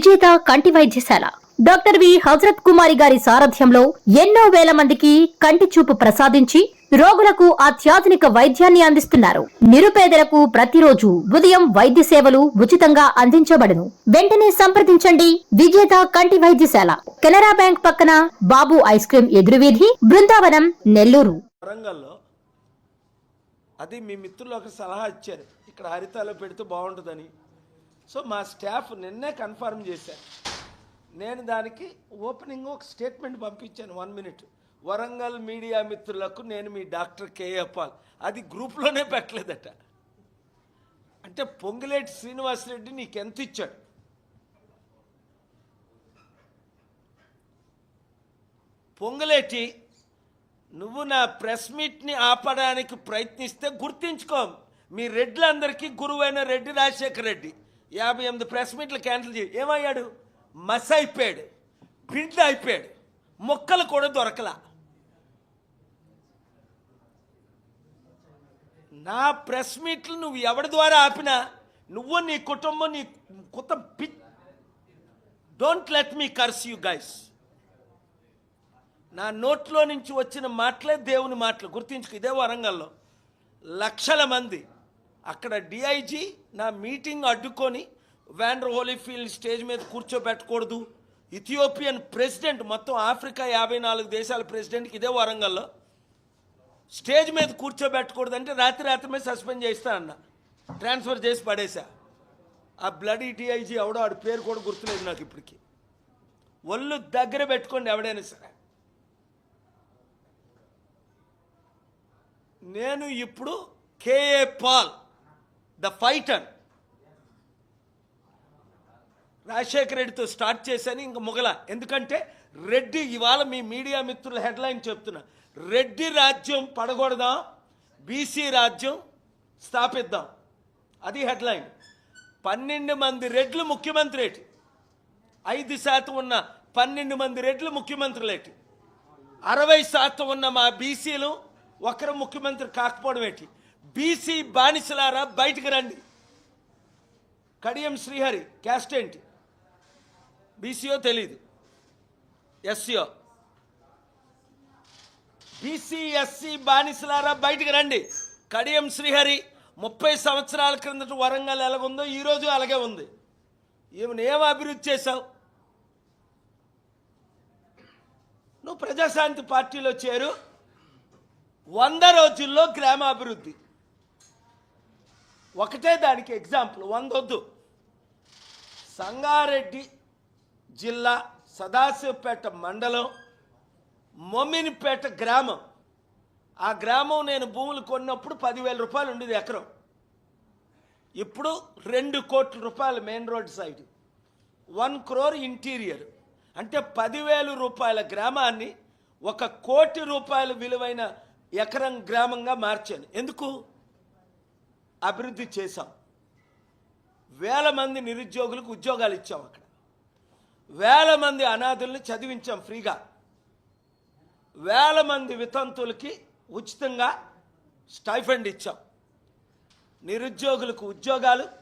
విజేత కంటి వైద్యశాల. Doctor V. హజరత్ కుమారి గారి సారథ్యంలో ఎన్నో వేల మందికి కంటి చూపు ప్రసాదించి రోగులకు అత్యాధునిక వైద్యాన్ని అందిస్తున్నారు. నిరుపేదలకు ప్రతిరోజు ఉదయం వైద్య సేవలు ఉచితంగా అందించబడును. వెంటనే సంప్రదించండి. విజేత కంటి వైద్యశాల. కెనరా బ్యాంక్ పక్కన బాబు ఐస్ క్రీం ఎదురువీధి బృందావనం నెల్లూరు. వరంగల్లో అది మీ మిత్రులు ఒక సలహా ఇచ్చారు. ఇక్కడ హరితాలో పెడితే బాగుంటుందని. సో మా స్టాఫ్ నిన్నే కన్ఫర్మ్ చేశారు నేను దానికి ఓపెనింగ్ ఒక స్టేట్మెంట్ పంపించాను వన్ మినిట్. వరంగల్ మీడియా మిత్రులకు నేను మీ డాక్టర్ కేఏ పాల్. అది గ్రూప్లోనే పెట్టలేదట. అంటే పొంగిలేటి శ్రీనివాసరెడ్డి నీకు ఎంత ఇచ్చాడు పొంగులేటి నువ్వు నా ప్రెస్ మీట్ని ఆపడానికి ప్రయత్నిస్తే గుర్తించుకో. మీ రెడ్లందరికీ గురువైన రెడ్డి రాజశేఖర రెడ్డి. యాభై ఎనిమిది ప్రెస్ మీట్లు క్యాన్సిల్ చేయి. ఏమయ్యాడు? మస్ అయిపోయాడు పిండి అయిపోయాడు. మొక్కలు కూడా దొరకలా. నా ప్రెస్ మీట్లు నువ్వు ఎవరి ద్వారా ఆపినా నువ్వు నీ కుటుంబం నీ కొత్త P don't let me curse you guys నా నోట్లో నుంచి వచ్చిన మాటలే దేవుని మాటలు. గుర్తించుకు ఇదే వరంగల్లో. లక్షల మంది అక్కడ డిఐజీ నా మీటింగ్ అడ్డుకొని వ్యాండర్ హోలీఫీల్డ్ స్టేజ్ మీద కూర్చోబెట్టకూడదు. ఇథియోపియన్ ప్రెసిడెంట్ మొత్తం ఆఫ్రికా యాభై నాలుగు దేశాల ప్రెసిడెంట్కి ఇదే వరంగల్లో స్టేజ్ మీద కూర్చోబెట్టకూడదు అంటే రాత్రి రాత్రి మీద సస్పెండ్ చేస్తానన్న ట్రాన్స్ఫర్ చేసి పడేసా ఆ బ్లడ్ డిఐజీ ఎవడో ఆడి పేరు కూడా గుర్తులేదు నాకు ఇప్పటికి. ఒళ్ళు దగ్గర పెట్టుకోండి ఎవడైనా సరే. నేను ఇప్పుడు KA Paul the fighter. Rajasekhara రెడ్డితో స్టార్ట్ చేశాను ఇంక మొగల. ఎందుకంటే రెడ్డి ఇవాళ మీ మీడియా మిత్రుల హెడ్లైన్ చెప్తున్నా. రెడ్డి రాజ్యం పడగొడదాం బీసీ రాజ్యం స్థాపిద్దాం. అది హెడ్లైన్. పన్నెండు మంది రెడ్లు ముఖ్యమంత్రి ఐదు శాతం ఉన్న పన్నెండు మంది రెడ్లు ముఖ్యమంత్రులేటి అరవై శాతం ఉన్న మా బీసీలు ఒకరు ముఖ్యమంత్రి కాకపోవడం ఏంటి? బీసీ బానిసలారా బయటికి రండి. కడియం శ్రీహరి క్యాస్ట్ ఏంటి? బీసీఓ తెలీదు. ఎస్సీఓ బీసీ ఎస్సీ బానిసలారా బయటికి రండి. కడియం శ్రీహరి ముప్పై సంవత్సరాల క్రిందట వరంగల్ ఎలాగుందో ఈరోజు అలాగే ఉంది. ఈమెను ఏం అభివృద్ధి చేశావు? నువ్వు ప్రజాశాంతి పార్టీలో చేరు వంద రోజుల్లో గ్రామాభివృద్ధి. ఒకటే దానికి ఎగ్జాంపుల్ వందొద్దు. సంగారెడ్డి జిల్లా సదాశివపేట మండలం మొమ్మినిపేట గ్రామం. ఆ గ్రామం నేను భూములు కొన్నప్పుడు పదివేల రూపాయలు ఉండేది ఎకరం. ఇప్పుడు రెండు కోట్ల రూపాయలు main road side. One crore interior. అంటే పదివేల రూపాయల గ్రామాన్ని ఒక కోటి రూపాయల విలువైన ఎకరం గ్రామంగా మార్చాను. ఎందుకు? అభివృద్ధి చేశాం. వేల మంది నిరుద్యోగులకు ఉద్యోగాలు ఇచ్చాం అక్కడ. వేల మంది అనాథుల్ని చదివించాం ఫ్రీగా. వేల మంది వితంతులకి ఉచితంగా స్టైఫండ్ ఇచ్చాం. నిరుద్యోగులకు ఉద్యోగాలు.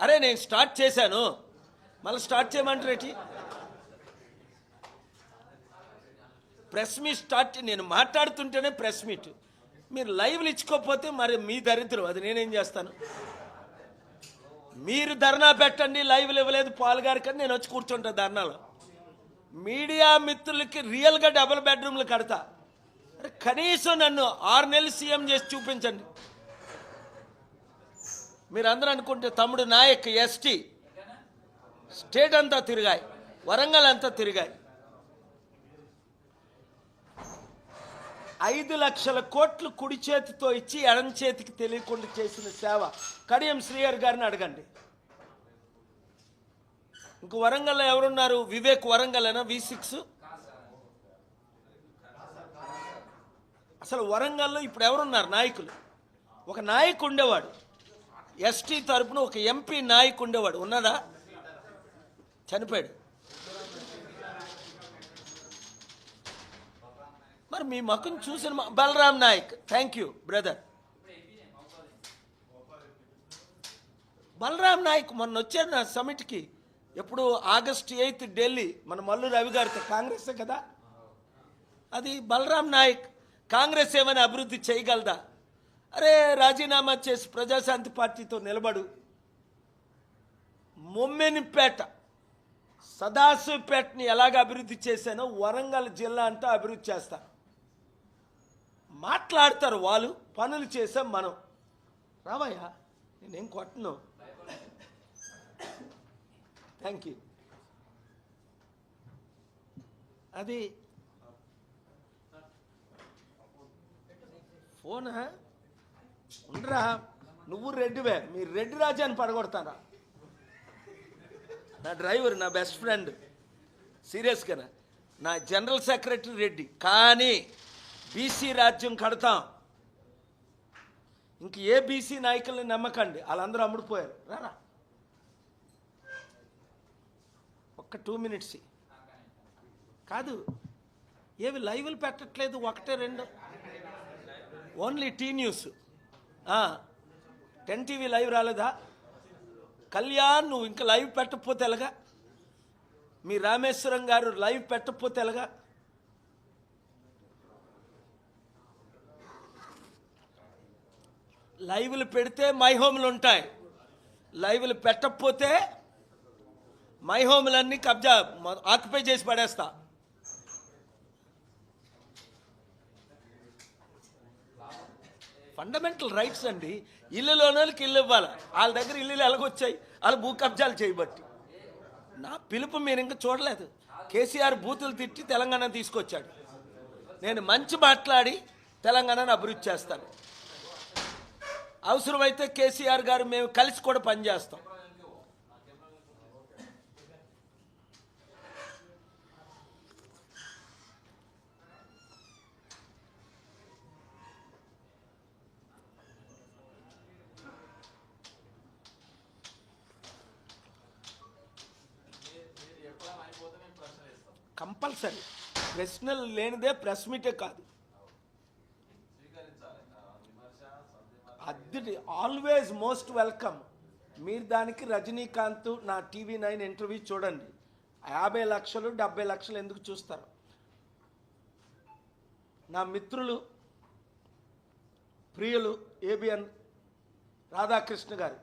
అరే నేను స్టార్ట్ చేశాను. మళ్ళీ స్టార్ట్ చేయమంటారేటి? ప్రెస్ మీట్ స్టార్ట్ నేను మాట్లాడుతుంటేనే ప్రెస్ మీట్. మీరు లైవ్లు ఇచ్చుకోకపోతే మరి మీ దరిద్రం అది నేనేం చేస్తాను? మీరు ధర్నా పెట్టండి లైవ్లు ఇవ్వలేదు పాలుగారు కానీ నేను వచ్చి కూర్చుంటా ధర్నాలో. మీడియా మిత్రులకి రియల్గా డబుల్ బెడ్రూమ్లు కడతా. కనీసం నన్ను ఆరు నెలలు సీఎం చేసి చూపించండి. మీరు అందరూ అనుకుంటే తమ్ముడు నాయక్ ఎస్టీ. స్టేట్ అంతా తిరిగాయి వరంగల్ అంతా తిరిగాయి. ఐదు లక్షల కోట్లు కుడి చేతితో ఇచ్చి ఎడం చేతికి తెలియకుండా చేసిన సేవ. కడియం శ్రీహర్ గారిని అడగండి. ఇంక వరంగల్లో ఎవరున్నారు? Vivek Warangal V six? అసలు వరంగల్లో ఇప్పుడు ఎవరున్నారు? నాయకులు. ఒక నాయకు ఉండేవాడు. ఎస్టీ తరపున ఒక ఎంపీ నాయకు ఉండేవాడు. ఉన్నదా? చనిపోయాడు. మరి మీ మక్కుని చూసిన Balaram Balaram Nayak. Thank you brother Balaram Nayak మొన్న వచ్చారు నా సమిట్కి ఎప్పుడు ఆగస్ట్ ఎయిత్ ఢిల్లీ మన మల్లు రవి గారితో కాంగ్రెసే కదా. అది బలరాం నాయక్ కాంగ్రెస్ ఏమైనా అభివృద్ధి చేయగలదా? అరే రాజీనామా చేసి ప్రజాశాంతి పార్టీతో నిలబడు. మొమ్మెనిపేట సదాశివపేటని ఎలాగ అభివృద్ధి చేశానో వరంగల్ జిల్లా అంతా అభివృద్ధి చేస్తాను మాట్లాడతారు వాళ్ళు పనులు చేసాం మనం. రామయ్య నేనేం కొట్టను. థ్యాంక్ యూ అది ఫోనా? ఉండరా? నువ్వు రెడ్డివే. మీరు రెడ్డి రాజాని పడగొడతారా నా డ్రైవర్ నా బెస్ట్ ఫ్రెండ్. సీరియస్గా నా జనరల్ సెక్రటరీ రెడ్డి. కానీ బీసీ రాజ్యం కడతాం. ఇంక ఏ బీసీ నాయకుల్ని నమ్మకండి. వాళ్ళందరూ అమ్ముడుపోయారు. రారా. ఒక్క టూ మినిట్స్. కాదు ఏవి లైవ్లు పెట్టట్లేదు ఒకటే రెండు. Only T news. Ten TV live రాలేదా? కళ్యాణ్ నువ్వు ఇంకా లైవ్ పెట్టకపోతే ఎలాగా? మీ రామేశ్వరం గారు లైవ్ పెట్టకపోతే ఎలాగా? లైవ్లు పెడితే మై హోమ్లు ఉంటాయి. లైవ్లు పెట్టకపోతే మై హోమ్లన్నీ కబ్జా ఆక్యుపై చేసి పడేస్తా. ఫండమెంటల్ రైట్స్ అండి. ఇల్లులోనోళ్ళకి ఇల్లు ఇవ్వాలి. వాళ్ళ దగ్గర ఇల్లులు ఎలాగొచ్చాయి? వాళ్ళు భూ కబ్జాలు చేయబట్టి. నా పిలుపు మీరు ఇంకా చూడలేదు. కేసీఆర్ బూతులు తిట్టి తెలంగాణ తీసుకొచ్చాడు. నేను మంచి మాట్లాడి తెలంగాణను అభివృద్ధి చేస్తాను. అవసరమైతే కేసీఆర్ గారు మేము కలిసి కూడా పనిచేస్తాం. కంపల్సరీ. ప్రశ్నలు లేనిదే ప్రెస్ మీటే కాదు. Always most welcome. మీరు దానికి రజనీకాంత్ నా టీవీ నైన్ ఇంటర్వ్యూ చూడండి. యాభై లక్షలు డెబ్బై లక్షలు ఎందుకు చూస్తారు? నా మిత్రులు ప్రియులు ఏబిఎన్ రాధాకృష్ణ గారు.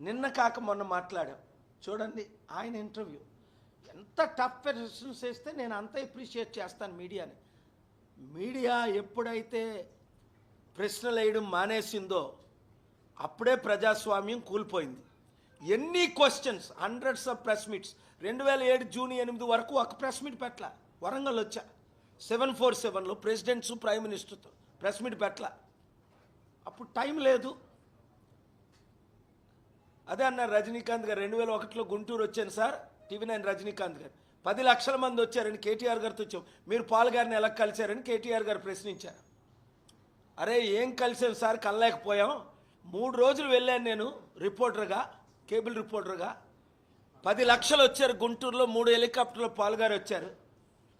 నిన్న కాక మొన్న మాట్లాడాం. చూడండి ఆయన ఇంటర్వ్యూ. ఎంత టఫ్ క్వశ్చన్స్ వేస్తే నేను అంత అప్రిషియేట్ చేస్తాను మీడియాని. మీడియా ఎప్పుడైతే ప్రశ్నలు వేయడం మానేసిందో అప్పుడే ప్రజాస్వామ్యం కూలిపోయింది. ఎన్ని questions hundreds of press meets రెండు వేల ఏడు జూన్ ఎనిమిది వరకు ఒక ప్రెస్ మీట్ పెట్టల వరంగల్ వచ్చా. సెవెన్ ఫోర్ సెవెన్లో ప్రెసిడెంట్స్ ప్రైమ్ మినిస్టర్తో ప్రెస్ మీట్ పెట్టల అప్పుడు టైం లేదు. అదే అన్నారు రజనీకాంత్ గారు రెండు వేల ఒకటిలో గుంటూరు వచ్చాను సార్. టీవీ నైన్ రజనీకాంత్ గారు. పది లక్షల మంది వచ్చారని కేటీఆర్ గారితో వచ్చాం మీరు పాల్ గారిని ఎలా కలిశారని కేటీఆర్ గారు ప్రశ్నించారు. అరే ఏం కలిసాం సార్? కలలేకపోయాం మూడు రోజులు వెళ్ళాను నేను రిపోర్టర్గా కేబుల్ రిపోర్టర్గా. పది లక్షలు వచ్చారు గుంటూరులో మూడు హెలికాప్టర్లో పాల్గారు వచ్చారు.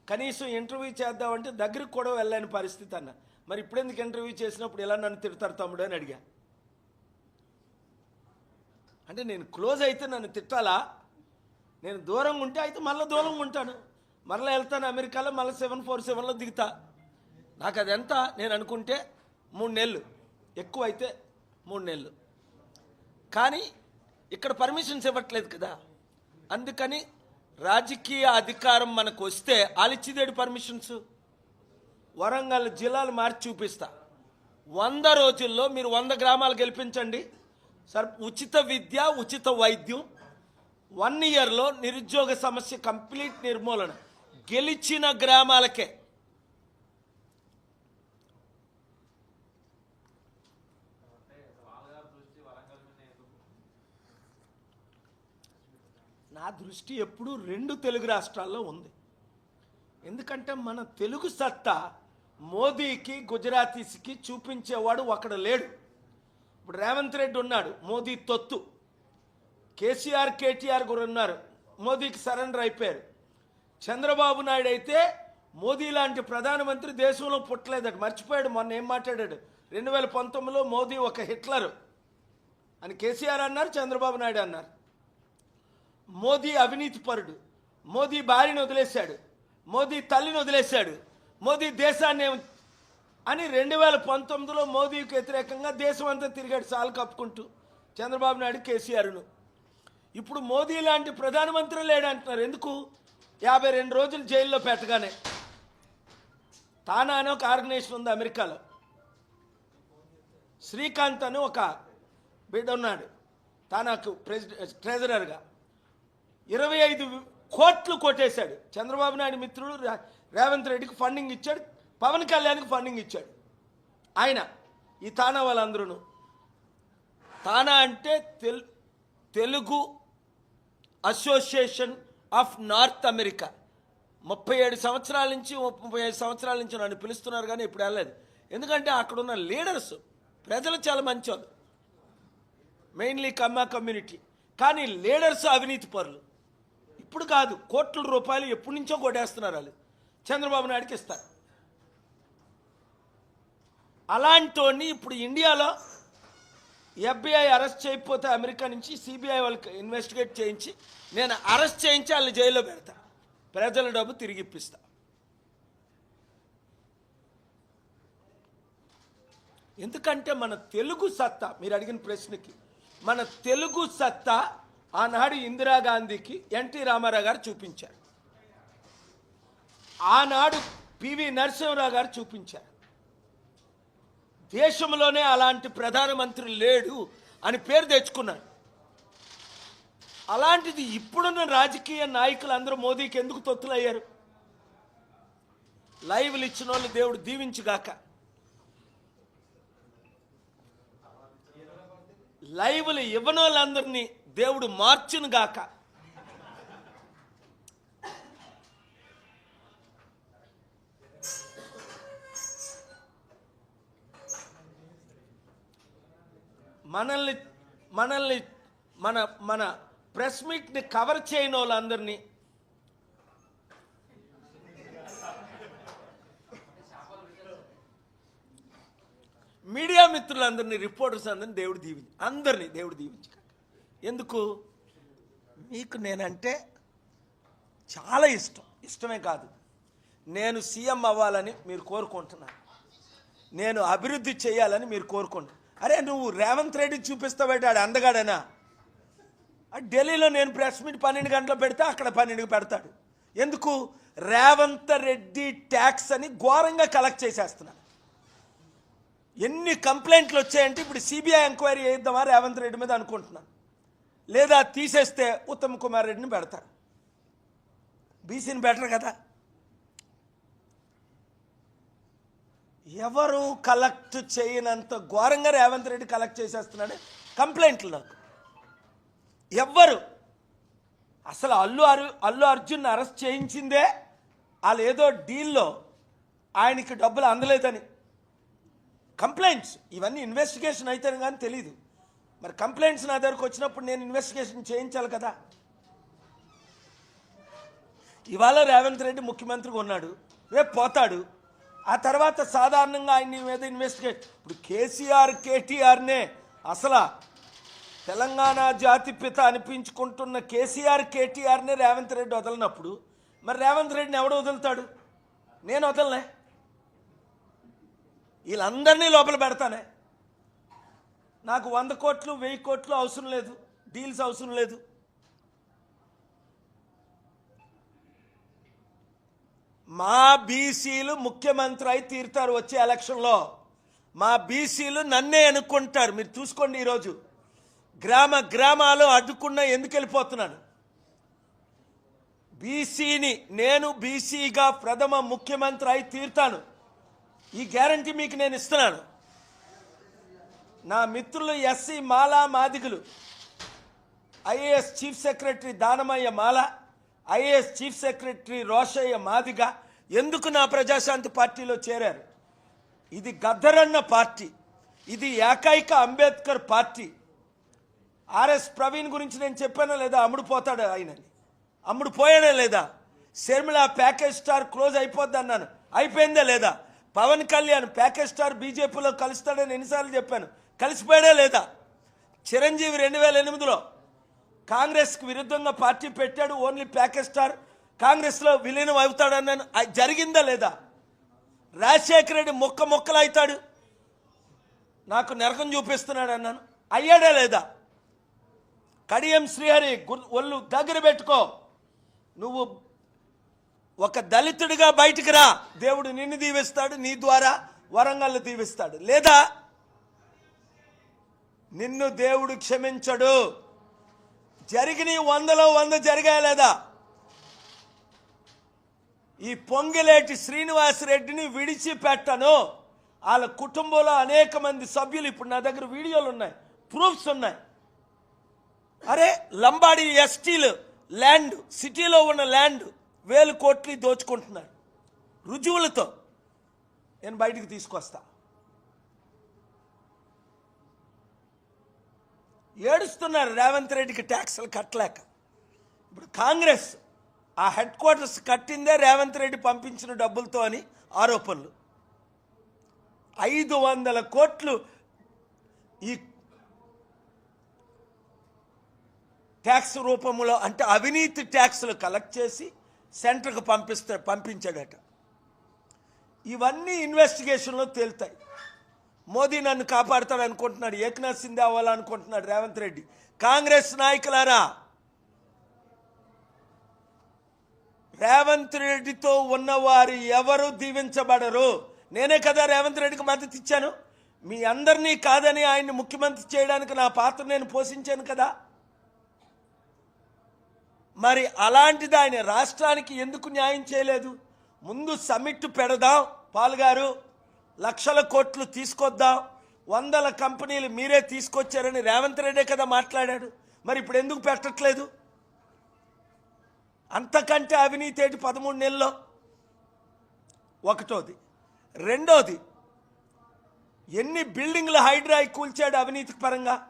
కనీసం ఇంటర్వ్యూ చేద్దామంటే దగ్గరికి కూడా వెళ్ళలేని పరిస్థితి అన్న. మరి ఇప్పుడెందుకు ఇంటర్వ్యూ చేసినప్పుడు ఎలా నన్ను తిడతారు తమ్ముడు అని అడిగా. అంటే నేను క్లోజ్ అయితే నన్ను తిట్టాలా? నేను దూరంగా ఉంటే అయితే మళ్ళీ దూరంగా ఉంటాను. మళ్ళీ వెళ్తాను అమెరికాలో మళ్ళీ సెవెన్ ఫోర్ సెవెన్లో దిగుతా. నాకు అది ఎంత? నేను అనుకుంటే మూడు నెలలు. ఎక్కువ అయితే మూడు నెలలు. కానీ ఇక్కడ పర్మిషన్స్ ఇవ్వట్లేదు కదా. అందుకని రాజకీయ అధికారం మనకు వస్తే ఆలిచ్చిదేడు పర్మిషన్స్? వరంగల్ జిల్లాలు మార్చి చూపిస్తా. వంద రోజుల్లో మీరు వంద గ్రామాలు గెలిపించండి. సర్ ఉచిత విద్య ఉచిత వైద్యం వన్ ఇయర్లో నిరుద్యోగ సమస్య కంప్లీట్ నిర్మూలన. గెలిచిన గ్రామాలకే. నా దృష్టి ఎప్పుడూ రెండు తెలుగు రాష్ట్రాల్లో ఉంది. ఎందుకంటే మన తెలుగు సత్తా మోదీకి గుజరాతీస్కి చూపించేవాడు అక్కడ లేడు. ఇప్పుడు రేవంత్ రెడ్డి ఉన్నాడు మోదీ తొత్తు. కేసీఆర్ కేటీఆర్ కూడా ఉన్నారు. మోదీకి సరెండర్ అయిపోయారు. చంద్రబాబు నాయుడు అయితే మోదీ లాంటి ప్రధానమంత్రి దేశంలో పుట్టలేదట మర్చిపోయాడు. మొన్న ఏం మాట్లాడాడు? రెండు వేల పంతొమ్మిదిలో మోదీ ఒక హిట్లరు అని కేసీఆర్ అన్నారు చంద్రబాబు నాయుడు అన్నారు. మోదీ అవినీతి పరుడు. మోదీ భార్యను వదిలేశాడు. మోదీ తల్లిని వదిలేశాడు. మోదీ దేశాన్ని అని రెండు వేల పంతొమ్మిదిలో మోదీకి వ్యతిరేకంగా దేశం అంతా తిరిగాడు సాలు కప్పుకుంటూ. చంద్రబాబు నాయుడు కేసీఆర్ను. ఇప్పుడు మోదీ లాంటి ప్రధానమంత్రి లేడంటున్నారు. ఎందుకు? యాభై రెండు రోజులు జైల్లో పెట్టగానే. తానా అని ఒక ఆర్గనైజేషన్ ఉంది అమెరికాలో. శ్రీకాంత్ అని ఒక బిడ్డ ఉన్నాడు తానాకు ప్రెసిడెంట్ ట్రెజరర్గా. ఇరవై ఐదు కోట్లు కొట్టేశాడు. చంద్రబాబు నాయుడు మిత్రుడు రేవంత్ రెడ్డికి ఫండింగ్ ఇచ్చాడు. పవన్ కళ్యాణ్కి ఫండింగ్ ఇచ్చాడు. ఆయన ఈ తానా వాళ్ళందరూ తానా అంటే తెలు Telugu association of North America ముప్పై ఏడు సంవత్సరాల నుంచి ముప్పై ఐదు సంవత్సరాల నుంచి నన్ను పిలుస్తున్నారు కానీ ఇప్పుడు వెళ్ళలేదు. ఎందుకంటే అక్కడ ఉన్న లీడర్స్ ప్రజలు చాలా మంచోళ్ళు. మెయిన్లీ కమ్మా కమ్యూనిటీ కానీ లీడర్స్ అవినీతి పరులు. ఇప్పుడు కాదు కోట్ల రూపాయలు ఎప్పటి నుంచో కొట్టేస్తున్నారు వాళ్ళు. చంద్రబాబు నాయుడుకి ఇస్తారు. అలాంటి ఇప్పుడు ఇండియాలో ఎఫ్బిఐ అరెస్ట్ చేయకపోతే అమెరికా నుంచి సిబిఐ వాళ్ళకి ఇన్వెస్టిగేట్ చేయించి నేను అరెస్ట్ చేయించి వాళ్ళు జైల్లో పెడతా. ప్రజల డబ్బు తిరిగి ఇప్పిస్తా. ఎందుకంటే మన తెలుగు సత్తా మీరు అడిగిన ప్రశ్నకి మన తెలుగు సత్తా ఆనాడు ఇందిరాగాంధీకి ఎన్టీ రామారావు గారు చూపించారు. ఆనాడు పివి నరసింహరావు గారు చూపించారు. దేశంలోనే అలాంటి ప్రధానమంత్రి లేడు అని పేరు తెచ్చుకున్నాడు. అలాంటిది ఇప్పుడున్న రాజకీయ నాయకులు అందరూ మోదీకి ఎందుకు తొత్తులయ్యారు? లైవ్లు ఇచ్చిన వాళ్ళు దేవుడు దీవించుగాక. లైవ్లు ఇవ్వని వాళ్ళందరినీ దేవుడు మార్చును గాక మనల్ని మనల్ని మన మన ప్రెస్ మీట్ని కవర్ చేయని వాళ్ళందరినీ. మీడియా మిత్రులందరినీ రిపోర్టర్స్ అందరినీ దేవుడు దీవించి అందరినీ దేవుడు దీవించి ఎందుకు? మీకు నేనంటే చాలా ఇష్టం. ఇష్టమే కాదు. నేను సీఎం అవ్వాలని మీరు కోరుకుంటున్నారు. నేను అభివృద్ధి చేయాలని మీరు కోరుకుంటున్నారు. అరే నువ్వు రేవంత్ రెడ్డి చూపిస్తావేట ఆడు అందగాడనా? ఆ ఢిల్లీలో నేను ప్రెస్ మీట్ పన్నెండు గంటలు పెడితే అక్కడ పన్నెండుకి పెడతాడు. ఎందుకు? రేవంత్ రెడ్డి ట్యాక్స్ అని ఘోరంగా కలెక్ట్ చేసేస్తున్నాడు ఎన్ని కంప్లైంట్లు వచ్చాయంటే ఇప్పుడు సిబిఐ ఎంక్వైరీ చేద్దామా రేవంత్ రెడ్డి మీద అనుకుంటున్నాను. లేదా తీసేస్తే ఉత్తమ్ కుమార్ రెడ్డిని పెడతారు. బీసీని బెటర్ కదా. ఎవరు కలెక్ట్ చేయనంత ఘోరంగా రేవంత్ రెడ్డి కలెక్ట్ చేసేస్తున్నాడు? కంప్లైంట్లు నాకు. ఎవ్వరు అసలు అల్లు అరు అల్లు అర్జున్ అరెస్ట్ చేయించిందే? వాళ్ళు ఏదో డీల్లో ఆయనకి డబ్బులు అందలేదని. కంప్లైంట్స్ ఇవన్నీ ఇన్వెస్టిగేషన్ అయితే కానీ తెలియదు మరి కంప్లైంట్స్ నా దగ్గరకు వచ్చినప్పుడు నేను ఇన్వెస్టిగేషన్ చేయించాలి కదా? ఇవాళ రేవంత్ రెడ్డి ముఖ్యమంత్రిగా ఉన్నాడు. రేపు పోతాడు. ఆ తర్వాత సాధారణంగా ఆయన మీద ఇన్వెస్టిగేట్ ఇప్పుడు కేసీఆర్ కేటీఆర్నే అసలు తెలంగాణ జాతి పిత అనిపించుకుంటున్న కేసీఆర్ కేటీఆర్నే రేవంత్ రెడ్డి వదలనప్పుడు మరి రేవంత్ రెడ్డిని ఎవడు వదులుతాడు? నేను వదలనే. వీళ్ళందరినీ లోపల పెడతానే. నాకు వంద కోట్లు వెయ్యి కోట్లు అవసరం లేదు డీల్స్ అవసరం లేదు. మా బీసీలు ముఖ్యమంత్రి అయి తీరుతారు వచ్చే ఎలక్షన్లో. మా బీసీలు నన్నే అనుకుంటారు మీరు చూసుకోండి ఈరోజు. గ్రామ గ్రామాలు అడ్డుకున్న ఎందుకు వెళ్ళిపోతున్నాను? బీసీని నేను బీసీగా ప్రథమ ముఖ్యమంత్రి అయి తీరుతాను. ఈ గ్యారంటీ మీకు నేను ఇస్తున్నాను. నా మిత్రులు SC Mala మాదిగులు IAS chief secretary Danamayya Mala IAS chief secretary Rosaiah Madiga ఎందుకు నా ప్రజాశాంతి పార్టీలో చేరారు? ఇది గద్దరన్న పార్టీ. ఇది ఏకైక అంబేద్కర్ పార్టీ. ఆర్ఎస్ ప్రవీణ్ గురించి నేను చెప్పానా లేదా? అమ్ముడు పోతాడు ఆయనని? అమ్ముడు పోయానా లేదా? శర్మిల ప్యాకేజ్ స్టార్ క్లోజ్ అయిపోద్ది అన్నాను. అయిపోయిందా లేదా? పవన్ కళ్యాణ్ ప్యాకేజ్ స్టార్ బీజేపీలో కలుస్తాడని ఎన్నిసార్లు చెప్పాను. కలిసిపోయాడా లేదా? చిరంజీవి రెండు వేల ఎనిమిదిలో కాంగ్రెస్కి విరుద్ధంగా పార్టీ పెట్టాడు ఓన్లీ ప్యాకేజ్ స్టార్. కాంగ్రెస్లో విలీనం అవుతాడన్నాను అది జరిగిందా లేదా? రాజశేఖర రెడ్డి మొక్క మొక్కలు అవుతాడు నాకు నరకం చూపిస్తున్నాడు అన్నాను. అయ్యాడా లేదా? కడియం శ్రీహరి ఒళ్ళు దగ్గర పెట్టుకో. నువ్వు ఒక దళితుడిగా బయటికి రా. దేవుడు నిన్ను దీవిస్తాడు నీ ద్వారా వరంగల్ దీవిస్తాడు. లేదా? నిన్ను దేవుడు క్షమించడు. జరిగినవి వందలో వంద జరిగాయా లేదా? ఈ పొంగిలేటి శ్రీనివాసరెడ్డిని విడిచిపెట్టను. వాళ్ళ కుటుంబంలో అనేక మంది సభ్యులు ఇప్పుడు నా దగ్గర వీడియోలు ఉన్నాయి ప్రూఫ్స్ ఉన్నాయి. అరే లంబాడి ఎస్టీలు ల్యాండ్ సిటీలో ఉన్న ల్యాండ్ వేలు కోట్లు దోచుకుంటున్నారు. రుజువులతో నేను బయటికి తీసుకొస్తా. ఏడుస్తున్నారు రేవంత్ రెడ్డికి ట్యాక్సులు కట్టలేక. ఇప్పుడు కాంగ్రెస్ ఆ హెడ్ క్వార్టర్స్ కట్టిందే రేవంత్ రెడ్డి పంపించిన డబ్బులతో అని ఆరోపణలు. ఐదు వందల కోట్లు ఈ ట్యాక్స్ రూపంలో అంటే అవినీతి ట్యాక్స్లు కలెక్ట్ చేసి సెంటర్కి పంపిస్తే పంపించాడట. ఇవన్నీ ఇన్వెస్టిగేషన్లో తేలుతాయి. మోదీ నన్ను కాపాడుతాడు అనుకుంటున్నాడు ఏకనాథ్ సింధే అవ్వాలనుకుంటున్నాడు రేవంత్ రెడ్డి. కాంగ్రెస్ నాయకులారా రేవంత్ రెడ్డితో ఉన్నవారు ఎవరు దీవించబడరు? నేనే కదా రేవంత్ రెడ్డికి మద్దతు ఇచ్చాను. మీ అందరినీ కాదని ఆయన్ని ముఖ్యమంత్రి చేయడానికి నా పాత్ర నేను పోషించాను కదా. మరి అలాంటిది ఆయన రాష్ట్రానికి ఎందుకు న్యాయం చేయలేదు? ముందు సమిట్ పెడదాం పాల్గారు లక్షల కోట్లు తీసుకొద్దాం. వందల కంపెనీలు మీరే తీసుకొచ్చారని రేవంత్ రెడ్డే కదా మాట్లాడాడు. మరి ఇప్పుడు ఎందుకు పెట్టట్లేదు? అంతకంటే అవినీతి ఏంటి పదమూడు నెలల్లో? ఒకటోది. రెండోది ఎన్ని బిల్డింగ్లు హైడ్రాయి కూల్చాడు అవినీతి పరంగా?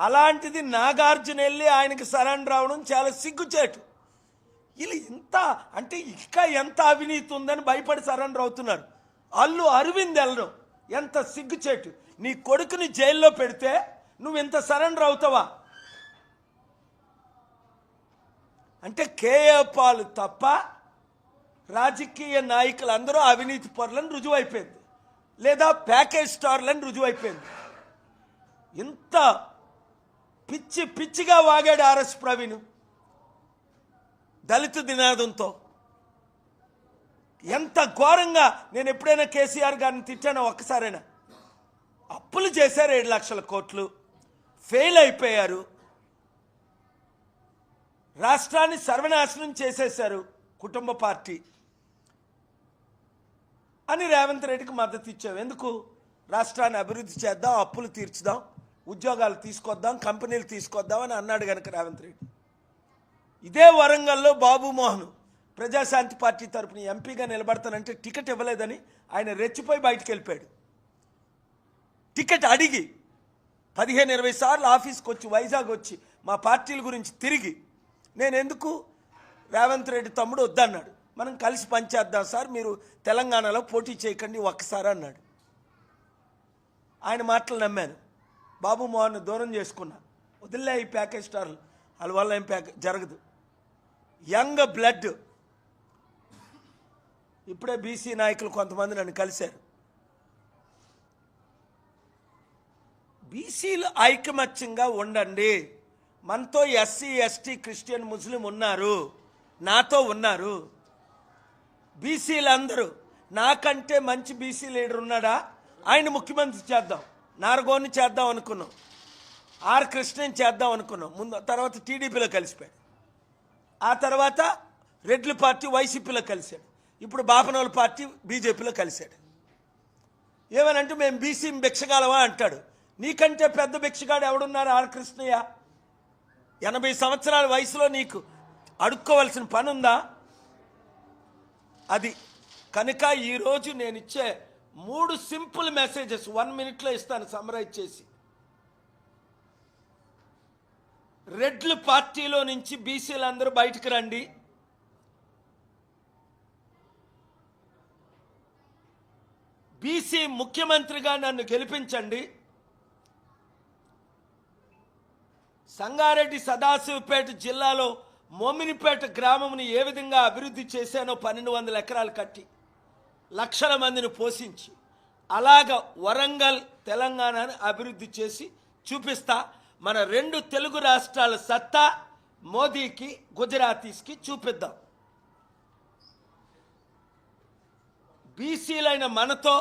అలాంటిది నాగార్జున వెళ్ళి ఆయనకి సరెండర్ అవడం చాలా సిగ్గుచేటు. వీళ్ళు ఇంత అంటే ఇంకా ఎంత అవినీతి ఉందని భయపడి సరెండర్ అవుతున్నారు. అల్లు అరవింద్ వెళ్ళడం ఎంత సిగ్గుచేటు. నీ కొడుకుని జైల్లో పెడితే నువ్వు ఇంత సరెండర్ అవుతావా? అంటే కేఏ పాలు తప్ప రాజకీయ నాయకులు అందరూ అవినీతి పరులను రుజువైపోయింది. లేదా ప్యాకేజ్ స్టార్లను రుజువైపోయింది. ఇంత పిచ్చి పిచ్చిగా వాగాడు ఆర్ఎస్ ప్రవీణ్. దళిత దినాదంతో ఎంత ఘోరంగా నేను ఎప్పుడైనా కేసీఆర్ గారిని తిట్టానో ఒక్కసారైనా. అప్పులు చేశారు ఏడు లక్షల కోట్లు. ఫెయిల్ అయిపోయారు. రాష్ట్రాన్ని సర్వనాశనం చేసేశారు కుటుంబ పార్టీ. అని రేవంత్ రెడ్డికి మద్దతు ఇచ్చాం ఎందుకు? రాష్ట్రాన్ని అభివృద్ధి చేద్దాం అప్పులు తీర్చుదాం ఉద్యోగాలు తీసుకొద్దాం కంపెనీలు తీసుకొద్దాం అని అన్నాడు కనుక రేవంత్ రెడ్డి. ఇదే వరంగల్లో బాబు మోహన్ ప్రజాశాంతి పార్టీ తరపున ఎంపీగా నిలబడతానంటే టికెట్ ఇవ్వలేదని ఆయన రెచ్చిపోయి బయటికి వెళ్ళిపోయాడు. టికెట్ అడిగి పదిహేను ఇరవై సార్లు ఆఫీస్కి వచ్చి వైజాగ్ వచ్చి మా పార్టీల గురించి తిరిగి నేను ఎందుకు రేవంత్ రెడ్డి తమ్ముడు వద్దన్నాడు. మనం కలిసి పనిచేద్దాం సార్ మీరు తెలంగాణలో పోటీ చేయకండి ఒక్కసారి అన్నాడు. ఆయన మాటలు నమ్మాను. బాబు మోహన్ దూరం చేసుకున్నా. వదిలే ఈ ప్యాకేజ్ స్టార్లు. వాళ్ళ వల్ల ఏం ప్యాక్ జరగదు. Young blood. ఇప్పుడే బీసీ నాయకులు కొంతమంది నన్ను కలిశారు. బీసీలు ఐకమత్యంగా ఉండండి. మనతో ఎస్సీ ఎస్టీ క్రిస్టియన్ ముస్లిం ఉన్నారు. నాతో ఉన్నారు. బీసీలందరూ నాకంటే మంచి బీసీ లీడర్ ఉన్నాడా? ఆయన ముఖ్యమంత్రి చేద్దాం. నారగోని చేద్దాం అనుకున్నాం. ఆర్ కృష్ణని చేద్దాం అనుకున్నాం. ముందు తర్వాత టీడీపీలో కలిసిపోయాడు ఆ తర్వాత రెడ్ల పార్టీ వైసీపీలో కలిశాడు. ఇప్పుడు బాపనోళ్ళ పార్టీ బీజేపీలో కలిశాడు. ఏమనంటే మేము బీసీ భిక్షగాలమా అంటాడు. నీకంటే పెద్ద భిక్షగాడు ఎవడున్నారు ఆర్ కృష్ణయ్య? ఎనభై సంవత్సరాల వయసులో నీకు అడుక్కోవలసిన పని ఉందా అది కనుక ఈరోజు నేను ఇచ్చే మూడు సింపుల్ మెసేజెస్ వన్ మినిట్లో ఇస్తాను సమరైజ్ చేసి. రెడ్ల పార్టీలో నుంచి బీసీలు అందరూ బయటకు రండి. బీసీ ముఖ్యమంత్రిగా నన్ను గెలిపించండి. సంగారెడ్డి సదాశివపేట జిల్లాలో మోమినిపేట గ్రామంని ఏ విధంగా అభివృద్ధి చేశానో పన్నెండు వందల ఎకరాలు కట్టి లక్షల మందిని పోషించి అలాగ వరంగల్ తెలంగాణని అభివృద్ధి చేసి చూపిస్తా. మన రెండు తెలుగు రాష్ట్రాల సత్తా మోదీకి గుజరాతీస్కి చూపిద్దాం. బీసీలైన మనతో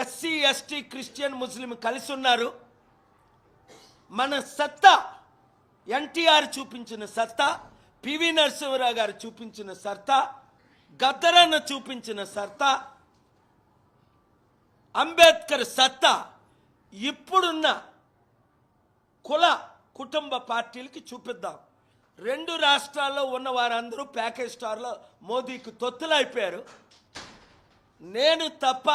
ఎస్సీ ఎస్టీ క్రిస్టియన్ ముస్లిం కలిసి ఉన్నారు. మన సత్తా ఎన్టీఆర్ చూపించిన సత్తా పివి నరసింహరావు గారు చూపించిన సత్తా గద్దరన్న చూపించిన సత్తా అంబేద్కర్ సత్తా ఇప్పుడున్న కుల కుటుంబ పార్టీలకి చూపిద్దాం. రెండు రాష్ట్రాల్లో ఉన్న వారందరూ ప్యాకేజ్ స్టార్లో మోదీకి తొత్తులైపోయారు. నేను తప్ప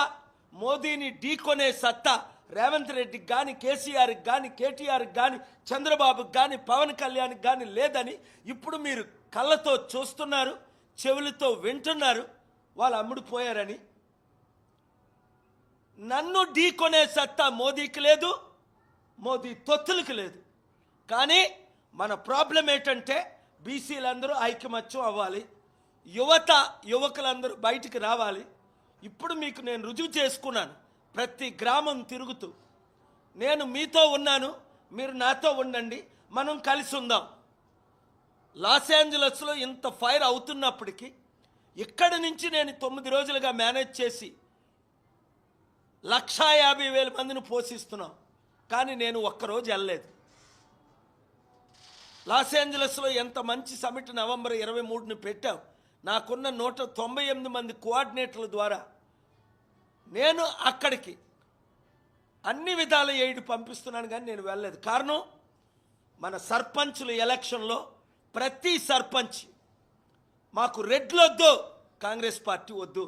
మోదీని ఢీకొనే సత్తా రేవంత్ రెడ్డికి కానీ కేసీఆర్కి కానీ కేటీఆర్కి కానీ చంద్రబాబుకి కానీ పవన్ కళ్యాణ్కి కానీ లేదని ఇప్పుడు మీరు కళ్ళతో చూస్తున్నారు చెవులతో వింటున్నారు వాళ్ళు అమ్ముడు పోయారని. నన్ను ఢీకొనే సత్తా మోదీకి లేదు మోదీ తొత్తులకు లేదు. కానీ మన ప్రాబ్లం ఏంటంటే బీసీలందరూ ఐకమత్యం అవ్వాలి. యువత యువకులందరూ బయటికి రావాలి. ఇప్పుడు మీకు నేను రుజువు చేసుకున్నాను. ప్రతి గ్రామం తిరుగుతూ. నేను మీతో ఉన్నాను. మీరు నాతో ఉండండి. మనం కలిసి ఉందాం. లాస్ ఏంజలస్లో ఇంత ఫైర్ అవుతున్నప్పటికీ ఇక్కడి నుంచి నేను తొమ్మిది రోజులుగా మేనేజ్ చేసి లక్షా యాభై వేల మందిని పోషిస్తున్నాం. కానీ నేను ఒక్కరోజు వెళ్ళలేదు. లాస్ ఏంజలస్లో ఎంత మంచి సమిట్ నవంబర్ ఇరవై మూడుని పెట్టాం నాకున్న నూట తొంభై ఎనిమిది మంది కోఆర్డినేటర్ల ద్వారా నేను అక్కడికి అన్ని విధాల ఎయిడ్ పంపిస్తున్నాను కానీ నేను వెళ్ళలేదు. కారణం మన సర్పంచుల ఎలక్షన్లో ప్రతి సర్పంచ్ మాకు రెడ్లు వద్దు కాంగ్రెస్ పార్టీ వద్దు.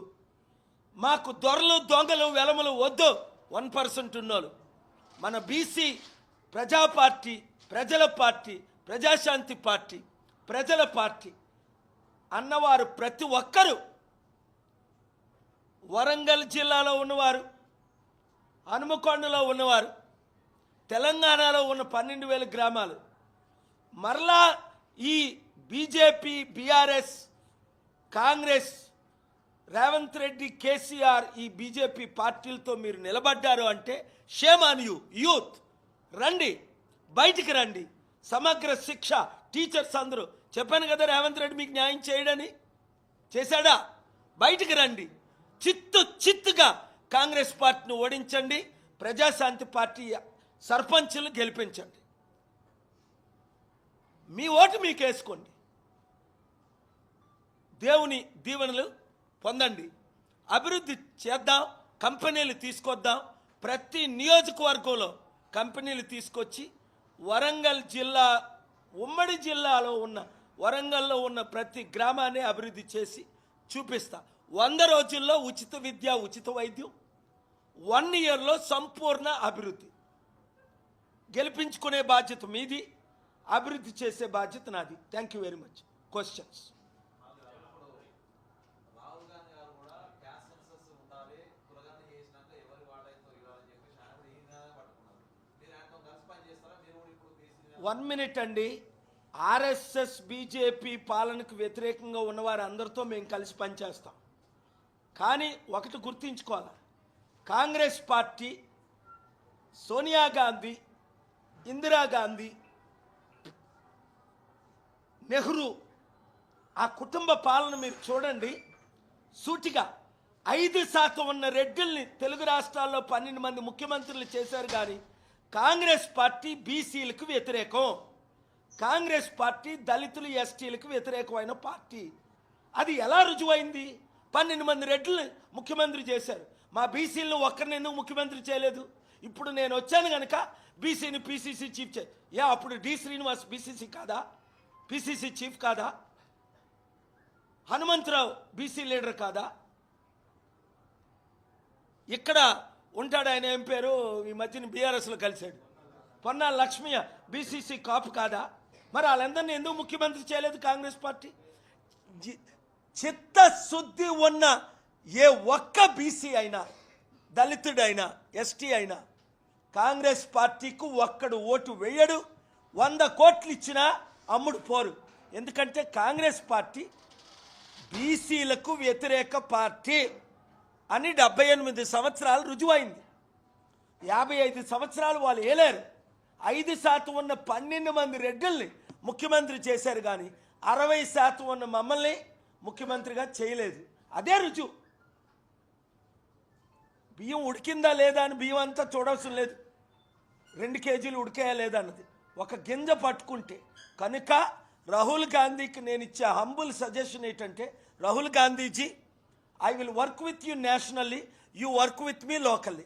మాకు దొరలు దొంగలు వెలమలు వద్దు. వన్ పర్సెంట్ ఉన్నోళ్ళు. మన బీసీ ప్రజా పార్టీ ప్రజల పార్టీ ప్రజాశాంతి పార్టీ ప్రజల పార్టీ అన్నవారు ప్రతి ఒక్కరూ వరంగల్ జిల్లాలో ఉన్నవారు హనుమకొండలో ఉన్నవారు తెలంగాణలో ఉన్న పన్నెండు వేల గ్రామాలు. మరలా ఈ BJP BRS Congress Revanth Reddy KCR ఈ బీజేపీ పార్టీలతో మీరు నిలబడ్డారు అంటే షేమాన్ యూ. యూత్ రండి. బయటికి రండి. సమగ్ర శిక్ష టీచర్స్ అందరూ. చెప్పాను కదా రేవంత్ రెడ్డి మీకు న్యాయం చేయడని. చేశాడా? బయటికి రండి. చిత్తు చిత్తుగా కాంగ్రెస్ పార్టీని ఓడించండి. ప్రజాశాంతి పార్టీ సర్పంచ్లు గెలిపించండి. మీ ఓటు మీకు వేసుకోండి దేవుని దీవెనలు పొందండి. అభివృద్ధి చేద్దాం కంపెనీలు తీసుకొద్దాం. ప్రతి నియోజకవర్గంలో కంపెనీలు తీసుకొచ్చి వరంగల్ జిల్లా ఉమ్మడి జిల్లాలో ఉన్న వరంగల్లో ఉన్న ప్రతి గ్రామాన్ని అభివృద్ధి చేసి చూపిస్తా. వంద రోజుల్లో ఉచిత విద్య ఉచిత వైద్యం వన్ ఇయర్లో సంపూర్ణ అభివృద్ధి. గెలిపించుకునే బాధ్యత మీది అభివృద్ధి చేసే బాధ్యత నాది. Thank you very much questions Rahul Gandhi గారు కూడా క్యాస్ట్ సెన్సస్ ఉండాలి కులగణన చేసినాక ఎవరి వాడైతే ఇవ్వాలని చెప్పేసి ఆయన కూడా ఈయన పట్టుకున్నారు మీరు ఆయనతో కలిసి పని చేస్తారా మీరు కూడా ఇప్పుడు బీసీ వన్ మినిట్ అండి. ఆర్ఎస్ఎస్ బీజేపీ పాలనకు వ్యతిరేకంగా ఉన్నవారు అందరితో మేము కలిసి పనిచేస్తాం. కానీ ఒకటి గుర్తించుకోవాలి? కాంగ్రెస్ పార్టీ సోనియా గాంధీ ఇందిరాగాంధీ నెహ్రూ ఆ కుటుంబ పాలన మీరు చూడండి. సూటిగా ఐదు శాతం ఉన్న రెడ్డిల్ని తెలుగు రాష్ట్రాల్లో పన్నెండు మంది ముఖ్యమంత్రులు చేశారు కానీ కాంగ్రెస్ పార్టీ బీసీలకు వ్యతిరేకం. కాంగ్రెస్ పార్టీ దళితులు ఎస్టీలకు వ్యతిరేకమైన పార్టీ. అది ఎలా రుజువైంది? పన్నెండు మంది రెడ్లను ముఖ్యమంత్రి చేశారు. మా బీసీలను ఒక్కరిని ఎందుకు ముఖ్యమంత్రి చేయలేదు? ఇప్పుడు నేను వచ్చాను కనుక బీసీని పీసీసీ చీఫ్ చే యా అప్పుడు డి శ్రీనివాస్ బీసీసీ కాదా? పీసీసీ చీఫ్ కాదా? హనుమంతరావు బీసీ లీడర్ కాదా? ఇక్కడ ఉంటాడు ఆయన ఏం పేరు? ఈ మధ్యన బీఆర్ఎస్లో కలిశాడు. పొన్నా లక్ష్మయ్య బీసీసీ కాపు కాదా? మరి వాళ్ళందరినీ ఎందుకు ముఖ్యమంత్రి చేయలేదు కాంగ్రెస్ పార్టీ? జి- చిత్తశుద్ధి ఉన్న ఏ ఒక్క బీసీ అయినా దళితుడైనా ఎస్టీ అయినా కాంగ్రెస్ పార్టీకు ఒక్కడు ఓటు వేయడు వంద కోట్లు ఇచ్చినా అమ్ముడు పోరు. ఎందుకంటే కాంగ్రెస్ పార్టీ బీసీలకు వ్యతిరేక పార్టీ. అని డెబ్బై ఎనిమిది సంవత్సరాలు రుజువైంది. యాభై ఐదు సంవత్సరాలు వాళ్ళు ఏలేరు. ఐదు శాతం ఉన్న పన్నెండు మంది రెడ్డిల్ని ముఖ్యమంత్రి చేశారు కానీ అరవై శాతం ఉన్న మమ్మల్ని ముఖ్యమంత్రిగా చేయలేదు. అదే రుజువు. బియ్యం ఉడికిందా లేదా అని బియ్యం అంతా చూడవసరం లేదు. రెండు కేజీలు ఉడికాయా లేదా అన్నది. ఒక గింజ పట్టుకుంటే కనుక రాహుల్ గాంధీకి నేను ఇచ్చే హంబుల్ సజెషన్ ఏంటంటే Rahul Gandhiji I will work with you nationally, you work with me locally.